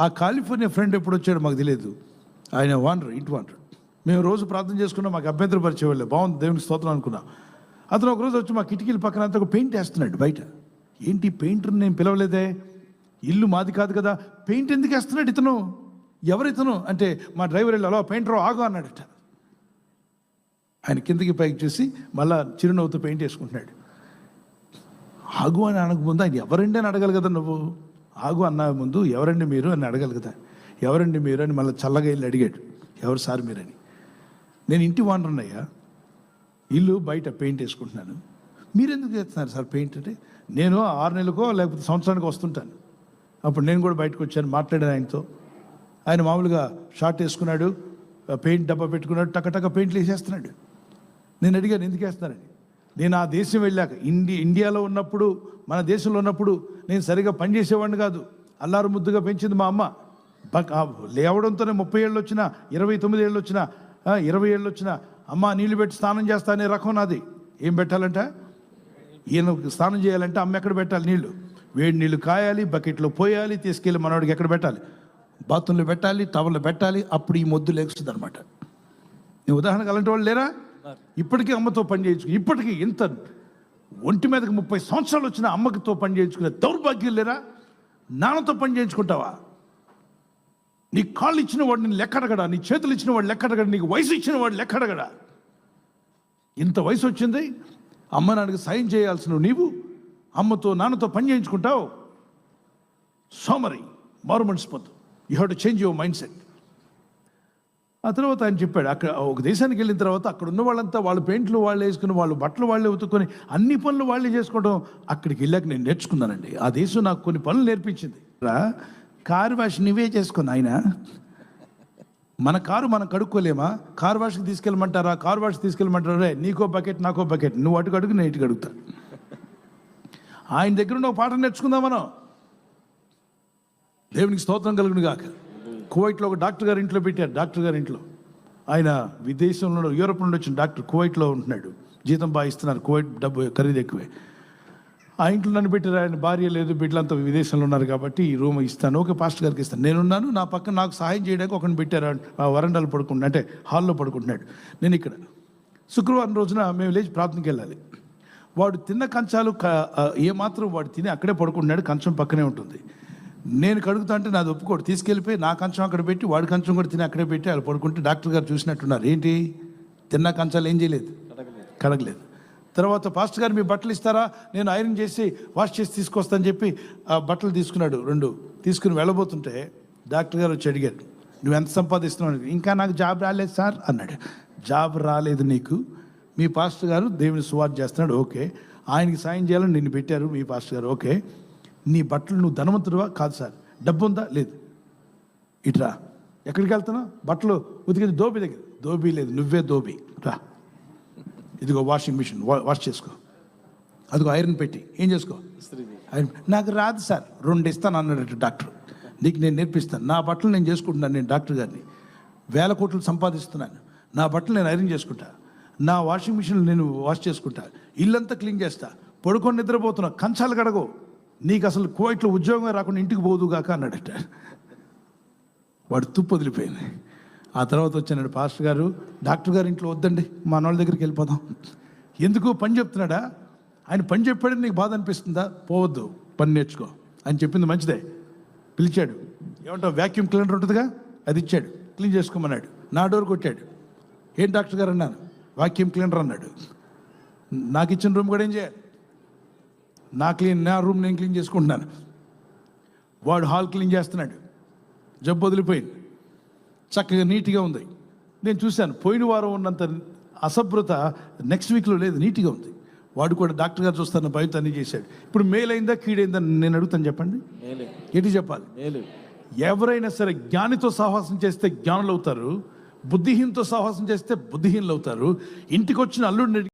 ఆ California friend ఎప్పుడు వచ్చాడు మాకు తెలియదు ఆయన వానరు ఇంటి వానరు మేము రోజు ప్రార్థన చేసుకున్నాం మాకు అభ్యంతరం పరిచేవాళ్ళే బాగుంది దేవునికి స్తోత్రం అనుకున్నాం. అతను ఒక రోజు వచ్చి మా కిటికీల పక్కన అంతా ఒక పెయింట్ వేస్తున్నాడు బయట. ఏంటి పెయింటర్ని నేను పిలవలేదే? ఇల్లు మాది కాదు కదా. పెయింట్ ఎందుకు వేస్తున్నాడు ఇతను? ఎవరు ఇతను? అంటే మా డ్రైవర్ వెళ్ళి అలా పెయింటర్ ఆగు అన్నాడట. ఆయన కిందకి పైకి చూసి మళ్ళా చిరునవ్వుతో పెయింట్ వేసుకుంటున్నాడు. ఆగు అని అనకముందు ఆయన ఎవరండి అని అడగాలి కదా నువ్వు? ఆగు అన్న ముందు ఎవరండి మీరు అని అడగలుగుతా. ఎవరండి మీరు అని మళ్ళీ చల్లగా వెళ్ళి అడిగాడు. ఎవరు సార్ మీరని. నేను ఇంటి వానరున్నయ్యా ఇల్లు బయట పెయింట్ వేసుకుంటున్నాను. మీరెందుకు చేస్తున్నారు సార్ పెయింట్ అంటే? నేను ఆరు నెలలకో లేకపోతే సంవత్సరానికి వస్తుంటాను. అప్పుడు నేను కూడా బయటకు వచ్చాను మాట్లాడాను ఆయనతో. ఆయన మామూలుగా షార్ట్ వేసుకున్నాడు పెయింట్ డబ్బా పెట్టుకున్నాడు టక టక పెయింట్లు వేసేస్తున్నాడు. నేను అడిగాను ఎందుకు వేస్తున్నారని. నేను ఆ దేశం వెళ్ళాక ఇండి ఇండియాలో ఉన్నప్పుడు మన దేశంలో ఉన్నప్పుడు నేను సరిగా పనిచేసేవాడిని కాదు. అల్లారు ముద్దుగా పెంచింది మా అమ్మ. లేవడంతోనే ముప్పై ఏళ్ళు వచ్చినా ఇరవై తొమ్మిది ఏళ్ళు వచ్చినా ఇరవై ఏళ్ళు వచ్చినా అమ్మ నీళ్ళు పెట్టి స్నానం చేస్తా అనే రకం నాది. ఏం పెట్టాలంట? ఈయన స్నానం చేయాలంటే అమ్మ ఎక్కడ పెట్టాలి నీళ్ళు వేడి నీళ్ళు కాయాలి బకెట్లో పోయాలి తీసుకెళ్ళి మనవాడికి ఎక్కడ పెట్టాలి? బాత్రూంలో పెట్టాలి టవల్లో పెట్టాలి అప్పుడు ఈ మొద్దు లేస్తుంది అనమాట నేను ఉదాహరణకు అలాంటి వాళ్ళు లేరా. ఇప్పటికీ అమ్మతో పని చేయించుకు ఇప్పటికీ ఇంత ఒంటి మీదకి ముప్పై సంవత్సరాలు వచ్చిన అమ్మకితో పని చేయించుకునే దౌర్భాగ్యం లేరా? నాన్నతో పని చేయించుకుంటావా? నీ కాళ్ళు ఇచ్చిన వాడు నేను లెక్కడగడా నీ చేతులు ఇచ్చిన వాడు లెక్కడగడా నీకు వయసు ఇచ్చిన వాడు లెక్కడగడా ఇంత వయసు వచ్చింది అమ్మ నాన్నకి సాయం చేయాల్సిన నీవు అమ్మతో నాన్నతో పని చేయించుకుంటావు. సోమరి మారు మనసిపోతు you have to change your mindset. ఆ తర్వాత ఆయన చెప్పాడు అక్కడ ఒక దేశానికి వెళ్ళిన తర్వాత అక్కడ ఉన్న వాళ్ళంతా వాళ్ళ పెయింట్లు వాళ్ళే వేసుకుని వాళ్ళు బట్టలు వాళ్ళే ఉతుక్కొని అన్ని పనులు వాళ్ళే చేసుకోవడం అక్కడికి వెళ్ళాక నేను నేర్చుకున్నానండి. ఆ దేశం నాకు కొన్ని పనులు నేర్పించింది. కారు వాష్ నువ్వే చేసుకుని ఆయన మన కారు మనం కడుక్కోలేమా? కారు వాష్కి తీసుకెళ్ళమంటారా? కారు వాష్కి తీసుకెళ్ళమంటారా? రే నీకో బకెట్ నాకో బకెట్ నువ్వు అటు అడుగు నేను ఇటు అడుగుతా ఆయన దగ్గర ఉన్న ఒక పాట నేర్చుకుందాం మనం. దేవునికి స్తోత్రం కలుగును కాక కువైట్లో ఒక డాక్టర్ గారి ఇంట్లో పెట్టారు డాక్టర్ గారి ఇంట్లో. ఆయన విదేశంలో యూరోప్ నుండి వచ్చిన డాక్టర్ కువైట్లో ఉంటున్నాడు. జీతం బాగా ఇస్తున్నారు కువైట్ డబ్బు ఖరీదు ఎక్కువే. ఆ ఇంట్లో నన్ను పెట్టారు ఆయన భార్య లేదు బిడ్డలంతా విదేశంలో ఉన్నారు కాబట్టి ఈ రూమ్ ఇస్తాను ఓకే పాస్టర్ గారికి ఇస్తాను. నేనున్నాను నా పక్కన నాకు సహాయం చేయడానికి ఒకరిని పెట్టారు ఆ వరండాలు పడుకుంటున్నా అంటే హాల్లో పడుకుంటున్నాడు. నేను ఇక్కడ. శుక్రవారం రోజున మేము లేచి ప్రార్థనకి వెళ్ళాలి. వాడు తిన్న కంచాలు ఏమాత్రం వాడు తిని అక్కడే పడుకుంటున్నాడు కంచం పక్కనే ఉంటుంది. నేను కడుగుతా అంటే నాది ఒప్పుకోడు. తీసుకెళ్ళిపోయి నా కంచం అక్కడ పెట్టి వాడి కంచం కూడా తిని అక్కడే పెట్టి వాళ్ళు పడుకుంటే డాక్టర్ గారు చూసినట్టున్నారు. ఏంటి? తిన్న కంచాలు ఏం చేయలేదు. కడగలేదు. తర్వాత పాస్టర్ గారు మీ బట్టలు ఇస్తారా? నేను ఐరన్ చేసి వాష్ చేసి తీసుకొస్తాను చెప్పి ఆ బట్టలు తీసుకున్నాడు రెండు. తీసుకుని వెళ్ళబోతుంటే డాక్టర్ గారు వచ్చి అడిగారు నువ్వు ఎంత సంపాదిస్తున్నావు అని. ఇంకా నాకు జాబ్ రాలేదు సార్ అన్నాడు. జాబ్ రాలేదు నీకు. మీ పాస్టర్ గారు దేవుని సువార్త చేస్తున్నాడు. ఓకే. ఆయనకి సాయం చేయాలని నిన్ను పెట్టారు మీ పాస్టర్ గారు. ఓకే. నీ బట్టలు నువ్వు ధనవంతుడువా? కాదు సార్. డబ్బు ఉందా? లేదు. ఇట్రా ఎక్కడికి వెళ్తున్నావు? బట్టలు ఉతికింది దోబి దగ్గర. దోబి లేదు. నువ్వే దోబి రా. ఇదిగో వాషింగ్ మిషన్ వా- వాష్ చేసుకో. అదిగో ఐరన్ పెట్టి. ఏం చేసుకో? ఐరన్ నాకు రాదు సార్. రెండు ఇస్తాను అన్నాడు డాక్టర్. నీకు నేను నేర్పిస్తాను. నా బట్టలు నేను చేసుకుంటున్నాను. నేను డాక్టర్ గారిని. వేల కోట్లు సంపాదిస్తున్నాను. నా బట్టలు నేను ఐరన్ చేసుకుంటా. నా వాషింగ్ మిషన్ నేను వాష్ చేసుకుంటా. ఇల్లంతా క్లీన్ చేస్తా. పడుకొని నిద్రపోతున్నా. కంచాలు కడగో నీకు అసలు కోయిట్లో ఉద్యోగం రాకుండా ఇంటికి పోదుగాక అన్నాడట. వాడు తుప్పు వదిలిపోయింది. ఆ తర్వాత వచ్చాడు పాస్టర్ గారు డాక్టర్ గారు ఇంట్లో వద్దండి మా వాళ్ళ దగ్గరికి వెళ్ళిపోదాం. ఎందుకు పని చెప్తున్నాడా? ఆయన పని చెప్పాడని నీకు బాధ అనిపిస్తుందా? పోవద్దు పని నేర్చుకో అని చెప్పింది మంచిదే. పిలిచాడు. ఏమంటావు వ్యాక్యూమ్ క్లీనర్ ఉంటుందిగా? అది ఇచ్చాడు. క్లీన్ చేసుకోమన్నాడు. నా డోర్ కొట్టాడు. ఏం డాక్టర్ గారు అన్నాను వాక్యూమ్ క్లీనర్ అన్నాడు. నాకు ఇచ్చిన రూమ్ కూడా ఏం చేయాలి? నా క్లీన్ నా రూమ్ నేను క్లీన్ చేసుకుంటున్నాను. వాడు హాల్ క్లీన్ చేస్తున్నాడు. జబ్బు వదిలిపోయింది. చక్కగా నీట్గా ఉంది. నేను చూశాను పోయిన వారం ఉన్నంత అసభ్రత నెక్స్ట్ వీక్లో లేదు నీట్గా ఉంది. వాడు కూడా డాక్టర్ గారు చూస్తాను బయట అన్ని చేశాడు. ఇప్పుడు మేల్ అయిందా కీడైందా నేను అడుగుతాను చెప్పండి. ఏంటి చెప్పాలి? ఎవరైనా సరే జ్ఞానితో సహవాసం చేస్తే జ్ఞానులు అవుతారు బుద్ధిహీనతో సహవాసం చేస్తే బుద్ధిహీనులు అవుతారు. ఇంటికి వచ్చిన అల్లుడిని